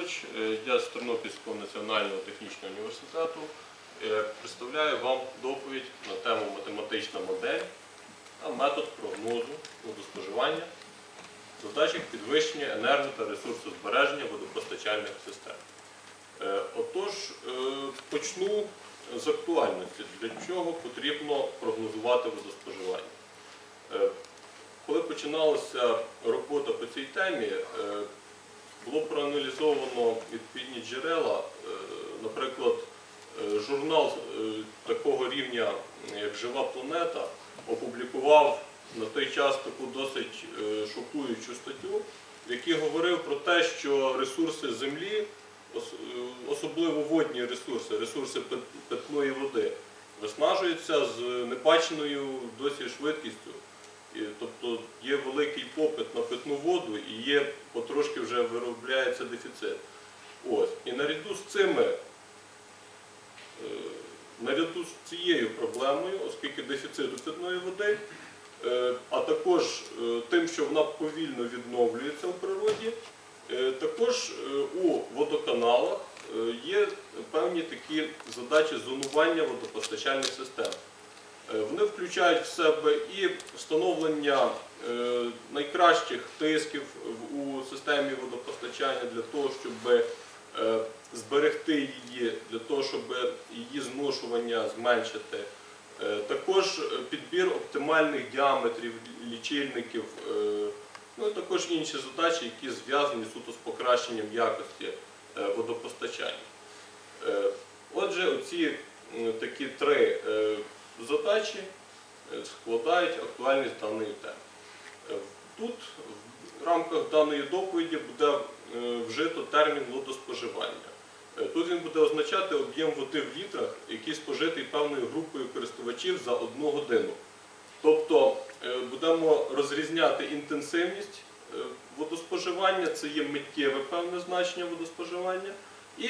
Петрович, е, я з Тернопільського національного технічного університету. Е, Представляю вам доповідь на тему математична модель та метод прогнозу водоспоживання в задачах підвищення енерго- та ресурсозбереження водопостачальних систем. Е, Отож, почну з актуальності, для чого потрібно прогнозувати водоспоживання. Коли починалася робота по цій темі, було проаналізовано відповідні джерела. Е, Наприклад, е, журнал е, такого рівня, як Жива планета, опублікував на той час таку досить шокуючу статтю, в якій говорив про те, що ресурси землі, особливо водні ресурси, ресурси пит- питної води, виснажуються з небаченою досі швидкістю. І, тобто є великий попит на питну воду і є потрошки вже виробляється дефіцит. Ось. І наряду з цими, е, наряду з цією проблемою, оскільки дефіциту питної води, е, а також е, тим, що вона повільно відновлюється в природі, е, також е, у водоканалах е, є певні такі задачі зонування водопостачальних систем. Е, Вони включають в себе і встановлення е, найкращих тисків у системі водопостачання для того, щоб е, зберегти її, для того, щоб її зношування зменшити. Також підбір оптимальних діаметрів лічильників, ну і також інші задачі, які зв'язані суто з покращенням якості водопостачання. Отже, оці такі три задачі е, складають актуальність даної теми. Е, Тут в рамках даної доповіді буде е, вжито термін водоспоживання. Тут він буде означати об'єм води в літрах, який спожитий певною групою користувачів за одну годину. Тобто будемо розрізняти інтенсивність водоспоживання, це є миттєве певне значення водоспоживання, і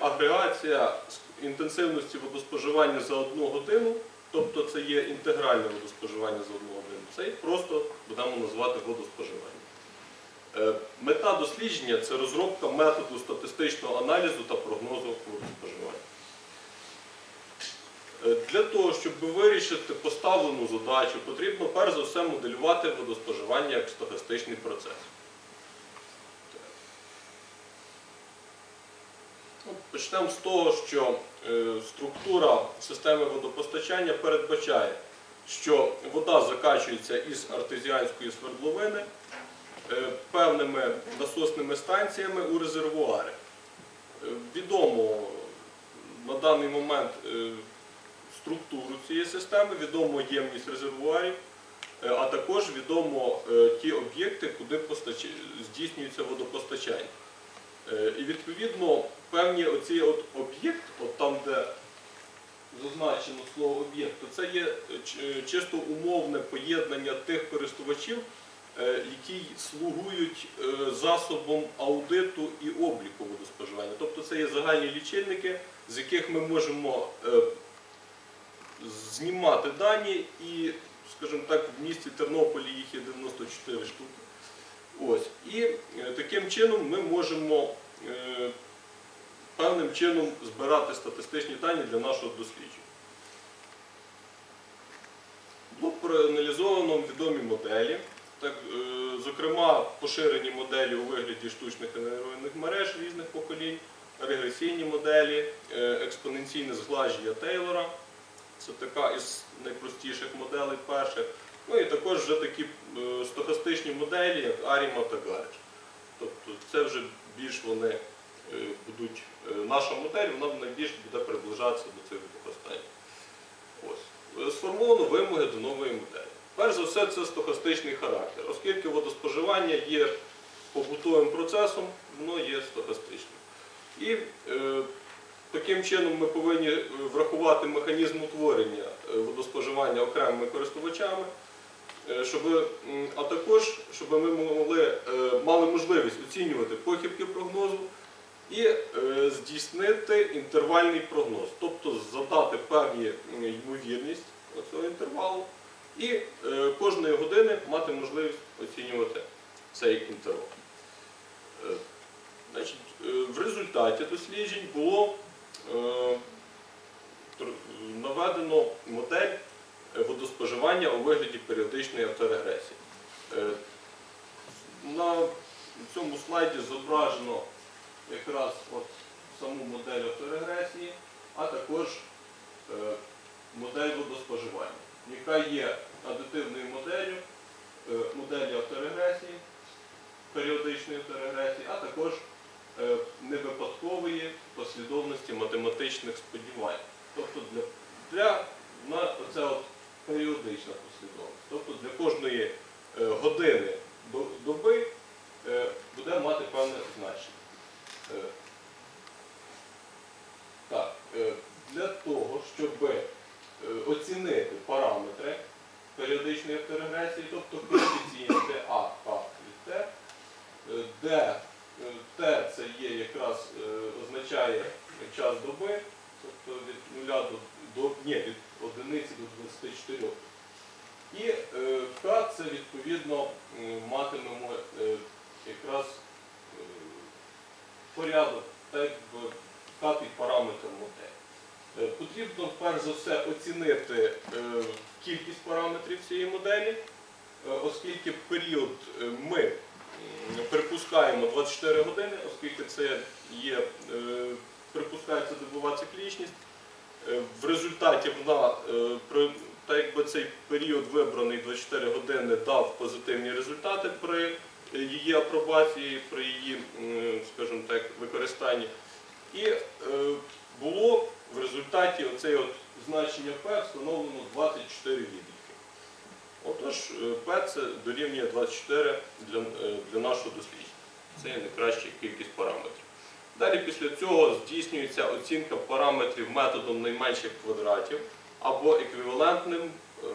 агрегація інтенсивності водоспоживання за одну годину, тобто це є інтегральне водоспоживання за одну годину, це і просто будемо назвати водоспоживання. Е, Мета дослідження це розробка методу статистичного аналізу та прогнозу водоспоживання. Е, Для того, щоб вирішити поставлену задачу, потрібно перш за все моделювати водоспоживання як стохастичний процес. Почнемо з того, що структура системи водопостачання передбачає, що вода закачується із артезіанської свердловини е, певними насосними станціями у резервуари. Е, Відомо на даний момент е, структуру цієї системи, відомо ємність резервуарів, е, а також відомо е, ті об'єкти, куди здійснюється водопостачання. Е, І відповідно певні оці от об'єкт, от там, де зазначено слово об'єкт, то це є е, е, чисто умовне поєднання тих користувачів, які слугують засобом аудиту і обліку водоспоживання. Тобто це є загальні лічильники, з яких ми можемо знімати дані і, скажімо так, в місті Тернополі їх є 94 штуки. Ось. І е, таким чином ми можемо е, певним чином збирати статистичні дані для нашого дослідження. Було проаналізовано відомі моделі, е, зокрема поширені моделі у вигляді штучних генерованих мереж різних поколінь, регресійні моделі, експоненційне зглаження Тейлора. Це така із найпростіших моделей перших. Ну і також вже такі е, стохастичні моделі, як Аріма та Гарч. Тобто це вже більш вони е, будуть, е, наша модель, вона найбільш буде приближатися до цих двох останніх. Сформовано вимоги до нової моделі. Перш за все, це стохастичний характер, оскільки водоспоживання є побутовим процесом, воно є стохастичним. І Таким чином ми повинні врахувати механізм утворення водоспоживання окремими користувачами, щоб, а також, щоб ми могли, е, мали можливість оцінювати похибки прогнозу і е, здійснити інтервальний прогноз, тобто задати певні ймовірність цього інтервалу і е, кожної години мати можливість оцінювати цей інтервал. Е, Значить, в результаті досліджень було е, наведено модель е, водоспоживання у вигляді періодичної авторегресії. Е, На цьому слайді зображено якраз от саму модель авторегресії, а також е, модель водоспоживання, яка є адитивною моделлю, е, моделі авторегресії, періодичної авторегресії, а також е, невипадкової послідовності математичних сподівань. Тобто для, для на, оце от періодична послідовність. Тобто для кожної е, години доби е, буде мати певне значення. Е, Так, для того, щоб оцінити параметри періодичної авторегресії, тобто коефіцієнти А, К і Т, е, де е, Т це є якраз е, означає час доби, тобто від 0 до, до ні, від одиниці до 24. І е, К це відповідно м, матимемо е, якраз е, порядок, так би п'ятий параметр моделі. Е, Потрібно перш за все оцінити е, кількість параметрів цієї моделі, е, оскільки період е, ми м, припускаємо 24 години, оскільки це є, е, припускається добова циклічність. Е, В результаті вона, е, так якби цей період вибраний 24 години дав позитивні результати при її апробації, при її, скажімо так, використанні. І було в результаті оцей от значення P встановлено 24 відліки. Отож, P це дорівнює 24 для, для нашого дослідження. Це є найкраща кількість параметрів. Далі після цього здійснюється оцінка параметрів методом найменших квадратів або еквівалентним, е,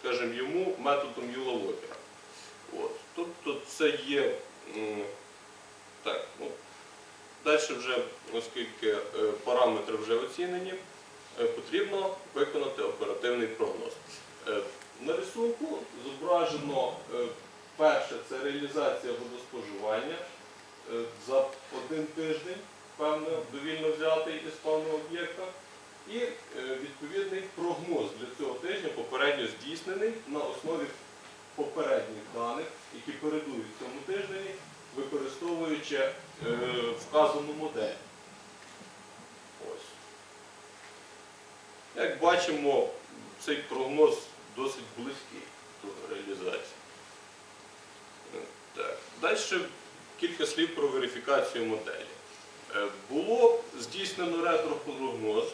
скажімо, йому методом Юла-Локера. Тобто це є так, ну, Далі вже, оскільки е, параметри вже оцінені, е, потрібно виконати оперативний прогноз. На рисунку зображено перше це реалізація водоспоживання е, за один тиждень, певно, довільно взятий із певного об'єкта. І е, відповідний прогноз для цього тижня попередньо здійснений на основі попередніх даних, які передують цьому тижневі, використовуючи е, вказану модель. Як бачимо, цей прогноз досить близький до реалізації. Далі кілька слів про верифікацію моделі. Е, Було здійснено ретропрогноз,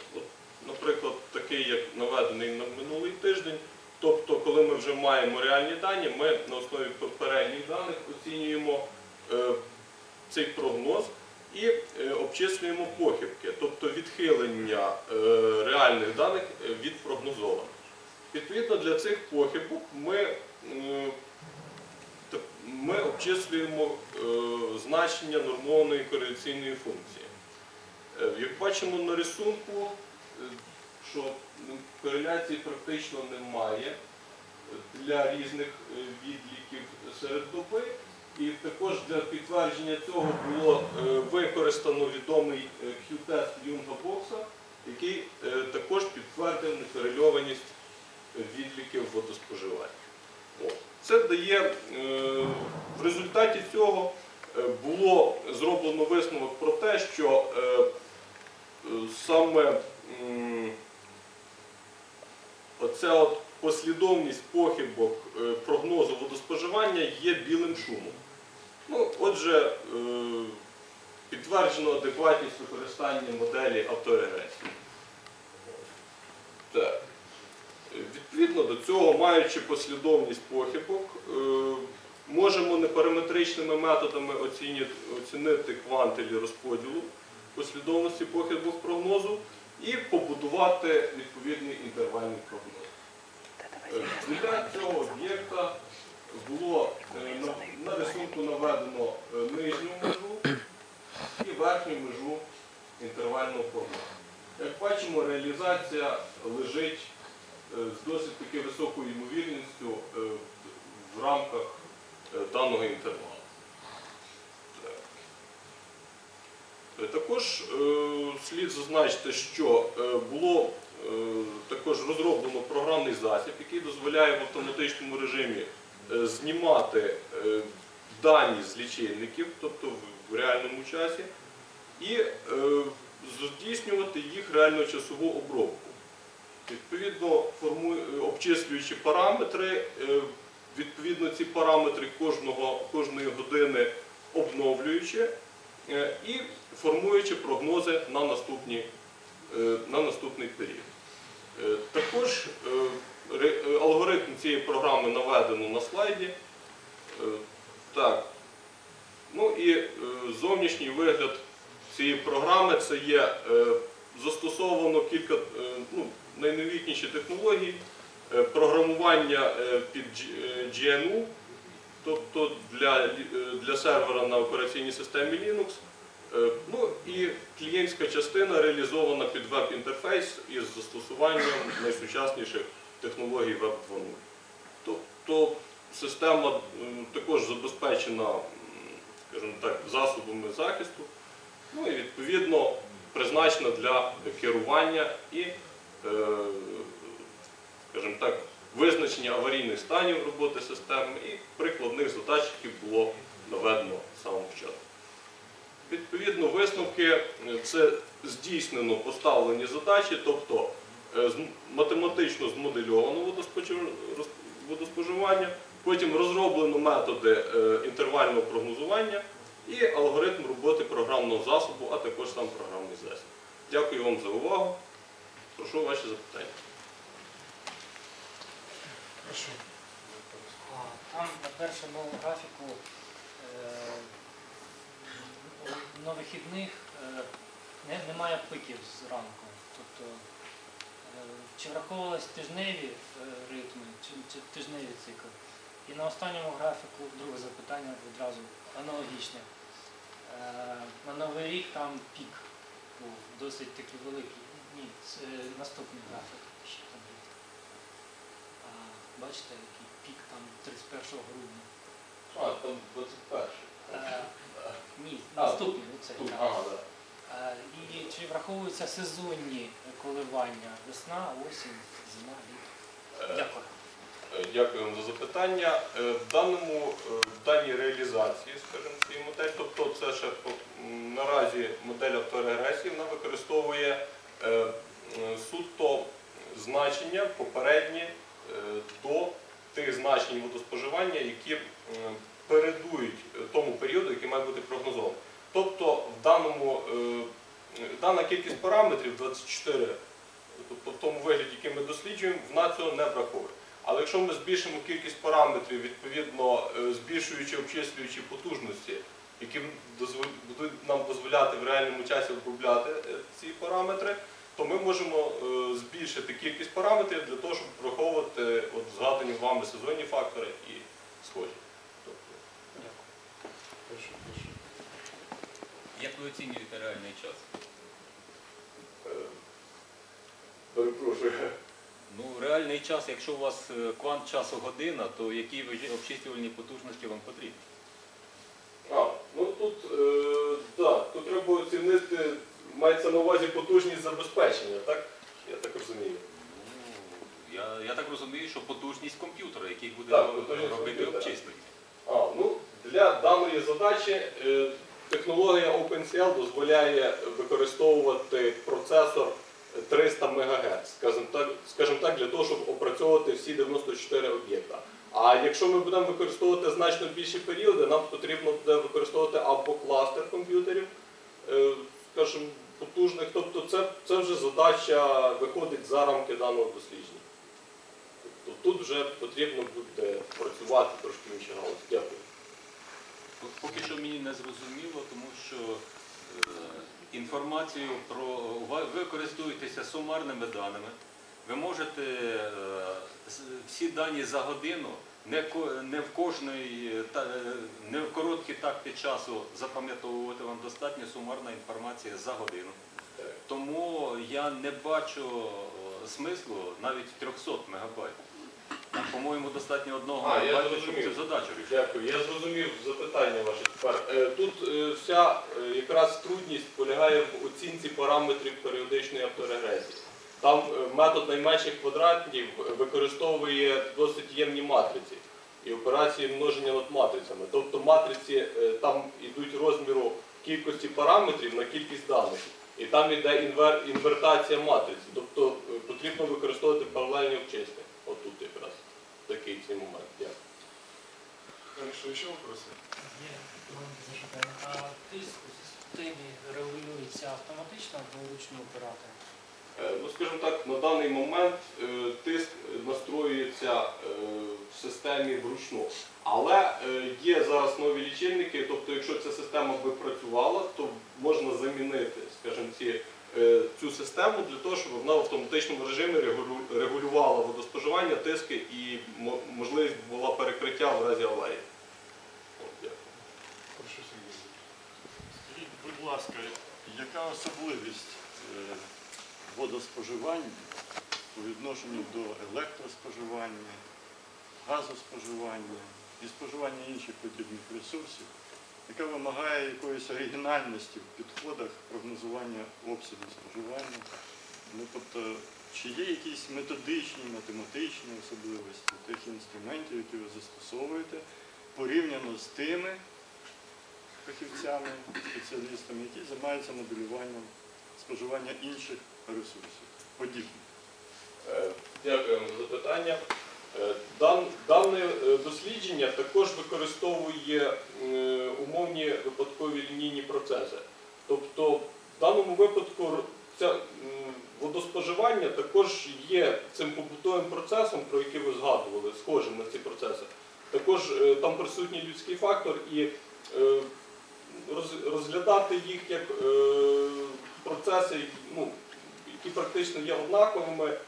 наприклад, такий, як наведений на минулий тиждень. Тобто, коли ми вже маємо реальні дані, ми на основі попередніх даних оцінюємо е, цей прогноз і е, обчислюємо похибки, тобто відхилення реальних даних від прогнозованих. Відповідно для цих похибок ми, ми обчислюємо е, значення нормованої кореляційної функції. Е, Як бачимо на рисунку, е, що кореляції практично немає для різних відліків серед доби. І також для підтвердження цього було використано відомий Q-тест Юнга Бокса, який також підтвердив некорельованість відліків водоспоживання. Це дає е, в результаті цього е, було зроблено висновок про те, що е, саме оця от послідовність похибок прогнозу водоспоживання є білим шумом. Ну, отже, підтверджено адекватність використання моделі авторегресії. Так. Відповідно до цього, маючи послідовність похибок, е, можемо непараметричними методами оцінити, квантелі розподілу послідовності похибок прогнозу і побудувати відповідний інтервальний прогноз. Е, Для цього об'єкта було е, на, рисунку наведено нижню межу і верхню межу інтервального прогнозу. Як бачимо, реалізація лежить з досить таки високою ймовірністю е, в рамках е, даного інтервалу. Так. Також е, слід зазначити, що е, було е, також розроблено програмний засіб, який дозволяє в автоматичному режимі е, знімати е, дані з лічильників, тобто в, реальному часі, і е, здійснювати їх реально-часову обробку. Відповідно, обчислюючи параметри, е, відповідно ці параметри кожного, кожної години обновлюючи е, і формуючи прогнози на, наступні, е, на наступний період. Е, Також е, е, алгоритм цієї програми наведено на слайді. Е, Так. Ну і е, зовнішній вигляд цієї програми це є е, застосовано кілька е, ну, найновітніші технології е, програмування е, під е, GNU, тобто для, е, для сервера на операційній системі Linux. Е, Ну і клієнтська частина реалізована під веб-інтерфейс із застосуванням найсучасніших технологій Web 2.0. Тобто система також забезпечена, скажімо так, засобами захисту, ну і відповідно призначена для керування і, е, скажімо так, визначення аварійних станів роботи системи і прикладних задач, які було наведено самого початку. Відповідно, висновки е, це здійснено поставлені задачі, тобто е, математично змодельовано водоспоживання, потім розроблено методи е, інтервального прогнозування і алгоритм роботи програмного засобу, а також сам програмний засіб. Дякую вам за увагу. Прошу ваші запитання. Прошу. Там на першому графіку е, на вихідних е, не- немає пиків зранку. Тобто, е, чи враховувались тижневі ритми, чи, тижневі цикли? І на останньому графіку друге запитання відразу аналогічне. На Новий рік там пік був досить такий великий. Ні, це наступний графік ще там є. А, Бачите, який пік там 31 грудня. А, там 21. Е, Ні, А, наступний оцей. так. Ага, так. Е, І чи враховуються сезонні коливання? Весна, осінь, зима, літо? Дякую. Е, Дякую вам за запитання. Е, В даному е, в даній реалізації, скажімо, цієї моделі, тобто це ще по- м, наразі модель авторегресії, вона використовує суто значення попередні е, до тих значень водоспоживання, які передують е, тому періоду, який має бути прогнозований. Тобто в даному е, дана кількість параметрів 24, тобто в тому вигляді, який ми досліджуємо, вона цього не враховує. Але якщо ми збільшимо кількість параметрів, відповідно е, збільшуючи обчислюючі потужності, які будуть нам дозволяти в реальному часі обробляти е, ці параметри, то ми можемо е, збільшити кількість параметрів для того, щоб враховувати от, згадані вами сезонні фактори і схожі. Тобто. Як ви оцінюєте реальний час? е, перепрошую. Ну, реальний час, якщо у вас квант часу година, то які обчислювальні потужності вам потрібні? Тут, е, так, тут треба оцінити, мається на увазі потужність забезпечення, так? Я так розумію. Ну, я, я так розумію, що потужність комп'ютера, який буде Так, потужність робити комп'ютера. обчислення. А, ну, для даної задачі е, технологія OpenCL дозволяє використовувати процесор 300 МГц, скажімо так, скажімо так, для того, щоб опрацьовувати всі 94 об'єкта. А якщо ми будемо використовувати значно більші періоди, нам потрібно буде використовувати або кластер комп'ютерів, е, скажімо, потужних. Тобто це, це вже задача виходить за рамки даного дослідження. Тобто тут вже потрібно буде працювати трошки в іншій галузі. Дякую. Поки що мені не зрозуміло, інформацію про ви користуєтеся сумарними даними. Ви можете е, всі дані за годину, не, в кожної е, е, не в короткі такти часу запам'ятовувати вам достатньо сумарна інформація за годину. Тому я не бачу е, смислу навіть 300 мегабайт. По-моєму, достатньо одного А, я мегабайта, щоб зрозумів. цю задачу рішити. Дякую. Я зрозумів запитання ваше. Тепер е, тут е, вся е, якраз трудність полягає в оцінці параметрів періодичної авторегресії. Там е, метод найменших квадратів використовує досить ємні матриці і операції множення над матрицями. Тобто матриці е, там йдуть розміру кількості параметрів на кількість даних. І там йде інвер, інвертація матриці. Тобто е, потрібно використовувати паралельні обчислення. Такий цей момент. Дякую. Хорошо, еще вопросы? Є. А тиск у системі регулюється автоматично або ручні оператори? Е, Ну, скажімо так, на даний момент е, тиск настроюється е, в системі вручну. Але е, є зараз нові лічильники, тобто, якщо ця система би працювала, то можна замінити, скажімо, ці, цю систему для того, щоб вона в автоматичному режимі регулю- регулювала водоспоживання, тиски і мо- можливість була перекриття в разі аварії. Скажіть, будь ласка, яка особливість е, водоспоживання у відношенні до електроспоживання, газоспоживання і споживання інших подібних ресурсів, яка вимагає якоїсь оригінальності в підходах прогнозування обсягу споживання? Ну, тобто, чи є якісь методичні, математичні особливості тих інструментів, які ви застосовуєте, порівняно з тими, фахівцями, спеціалістами, які займаються моделюванням споживання інших ресурсів, подібних. Е, Дякую вам за запитання. Е, дан- Дане е, дослідження також використовує е, умовні випадкові лінійні процеси. Тобто, в даному випадку м, водоспоживання також є цим побутовим процесом, про який ви згадували, схожим на ці процеси. Також там присутній людський фактор і розглядати їх як процеси, ну, які практично є однаковими,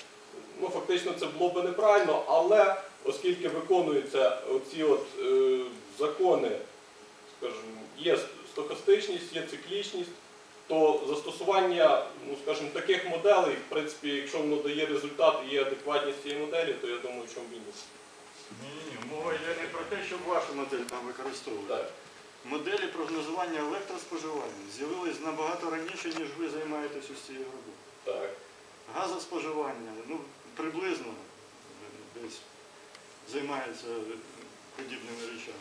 ну фактично це було би неправильно, але оскільки виконуються оці от е, закони, скажімо, є стохастичність, є циклічність, то застосування, ну скажімо, таких моделей, в принципі, якщо воно дає результат і є адекватність цієї моделі, то я думаю, чому мінус. Ні, ні, ні, мова йде не про те, щоб вашу модель там використовувати. Так. Моделі прогнозування електроспоживання з'явились набагато раніше, ніж ви займаєтесь ось цією роботою. Так. Газоспоживання, ну, приблизно е, десь займається е, подібними речами.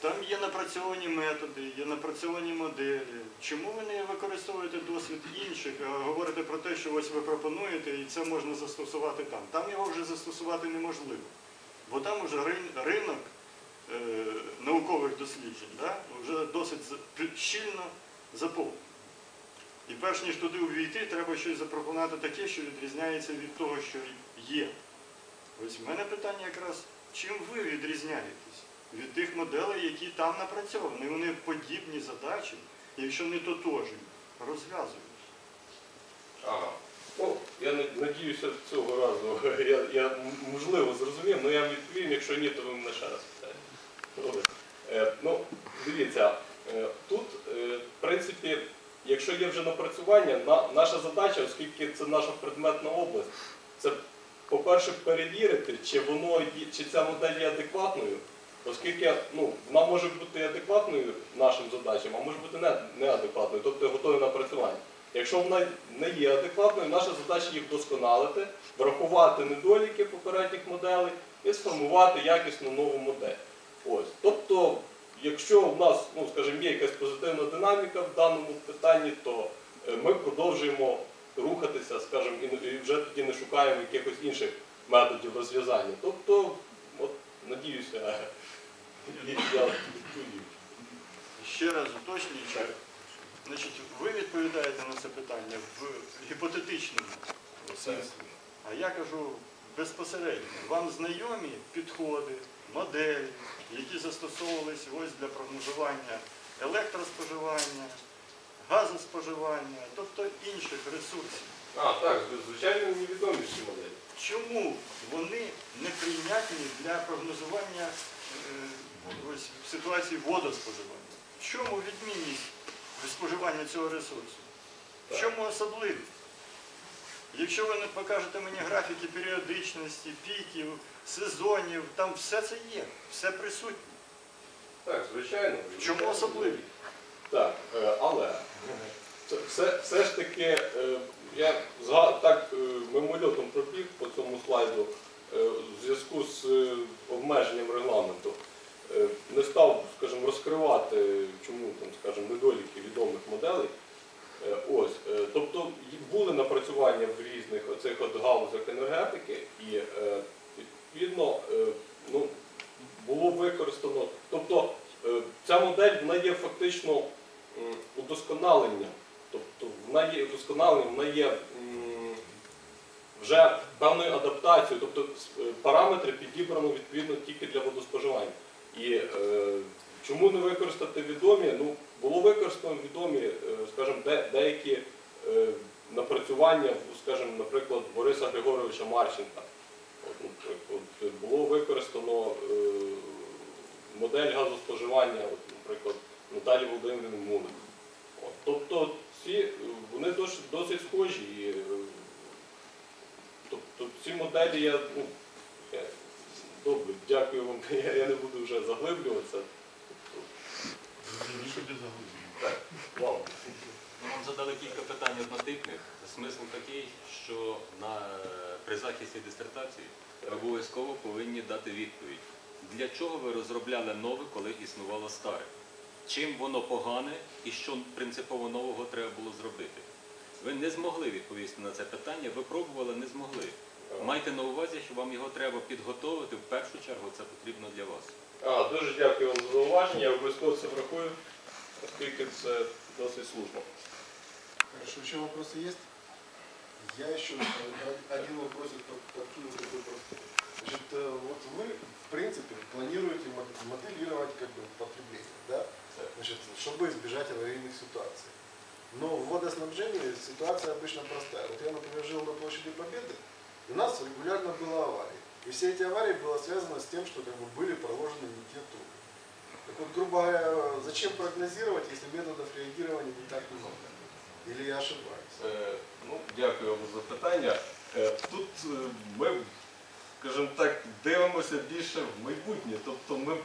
Там є напрацьовані методи, є напрацьовані моделі. Чому ви не використовуєте досвід інших, а говорите про те, що ось ви пропонуєте, і це можна застосувати там? Там його вже застосувати неможливо. Бо там вже ринок е, наукових досліджень да, вже досить щільно заповнений. І перш ніж туди увійти, треба щось запропонувати таке, що відрізняється від того, що є. Ось в мене питання якраз, чим ви відрізняєтесь від тих моделей, які там напрацьовані? Вони подібні задачі, якщо не тотожні, розв'язують. Ага. Ну, я на- надіюся, цього разу я, я можливо зрозумів, але я вам відповім, якщо ні, то ви мене ще раз питаєте. Е, ну, дивіться, е, тут, е, в принципі, якщо є вже напрацювання, на, наша задача, оскільки це наша предметна область, це, по-перше, перевірити, чи воно чи ця модель є адекватною, оскільки ну, вона може бути адекватною нашим задачам, а може бути не, неадекватною, тобто готове напрацювання. Якщо вона не є адекватною, наша задача їх вдосконалити, врахувати недоліки попередніх моделей і сформувати якісну нову модель. Ось. Тобто, якщо в нас, ну скажімо, є якась позитивна динаміка в даному питанні, то е, ми продовжуємо рухатися, скажімо, і і вже тоді не шукаємо якихось інших методів розв'язання. Тобто, от, надіюся, я відповів. Ще раз уточнюючи, значить, ви відповідаєте на це питання в гіпотетичному сенсі. А я кажу безпосередньо, вам знайомі підходи, моделі, які застосовувалися ось для прогнозування електроспоживання, газоспоживання, тобто інших ресурсів. А, так, звичайно, невідомі всі моделі. Чому вони не прийнятні для прогнозування е, ось, ситуації водоспоживання? В чому відмінність споживання цього ресурсу? В чому особливість? Якщо ви не покажете мені графіки періодичності, піків, сезонів, там все це є, все присутнє. Так, звичайно. Чому особливі? Так, е, але це- все, все ж таки, е, я так е, мимольотом пробіг по цьому слайду в зв'язку з обмеженням регламенту. Не став, скажімо, розкривати, чому там, скажімо, недоліки відомих моделей. Ось, тобто були напрацювання в різних оцих от галузях енергетики, і е, відповідно е, ну, було використано. Тобто е, ця модель вона є фактично м, удосконаленням. Тобто вона є удосконаленням, вона є вже певною адаптацією, тобто е, параметри підібрано відповідно тільки для водоспоживання. І е, чому не використати відомі? Ну, було використано відомі, е, скажімо, де, деякі е, напрацювання, скажімо, наприклад, Бориса Григоровича Марченка. От, ну, от, було використано е, модель газоспоживання, от, наприклад, Наталі Володимирівни Мулик. От, тобто ці, е, вони досить, досить схожі. І, е, тобто ці моделі я, ну, я добре, дякую вам, я, я не буду вже заглиблюватися. Ми вам задали кілька питань однотипних. Смисл такий, що на, при захисті дисертації ви обов'язково повинні дати відповідь. Для чого ви розробляли нове, коли існувало старе? Чим воно погане і що принципово нового треба було зробити? Ви не змогли відповісти на це питання, ви пробували, не змогли. Майте на увазі, що вам його треба підготовити. В першу чергу це потрібно для вас. А, дуже дякую вам за зауваження, я обов'язково це врахую, оскільки це досить слушно. Хорошо, еще вопросы есть? Я еще один вопросик под- подкину такой простой. Значит, э, вот вы, в принципе, планируете мод- моделировать как бы потребление, да? Значит, чтобы избежать аварийных ситуаций. Но в водоснабжении ситуация обычно простая. Вот я, например, жил на площади Победы, и у нас регулярно было аварии. И все эти аварии было связано с тем, что как бы были проложены не те трубы. Так вот, грубо говоря, зачем прогнозировать, если методов реагирования не так много? Или я ошибаюсь? Е, Ну, дякую вам за запитання. Е, Тут е, ми, скажімо так, дивимося більше в майбутнє. Тобто ми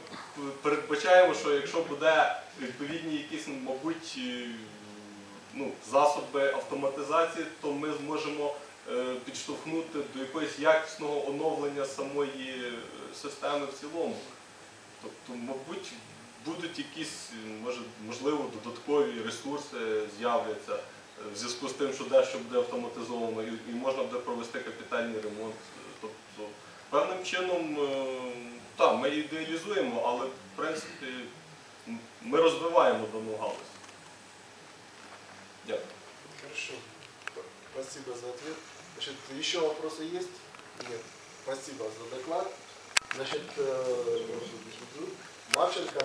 передбачаємо, що якщо буде відповідні якісь, мабуть, ну, засоби автоматизації, то ми зможемо е, підштовхнути до якогось якісного оновлення самої е, системи в цілому. Тобто, мабуть, будуть якісь, може, можливо, додаткові ресурси з'являться е, в зв'язку з тим, що дещо буде автоматизовано і, можна буде провести капітальний ремонт. Тобто, певним чином, е, так, ми ідеалізуємо, але в принципі ми розвиваємо дану галузь. Дякую. Хорошо. Спасибо за ответ. Значит, еще вопросы есть? Нет. Спасибо за доклад. Значит, э, Марченко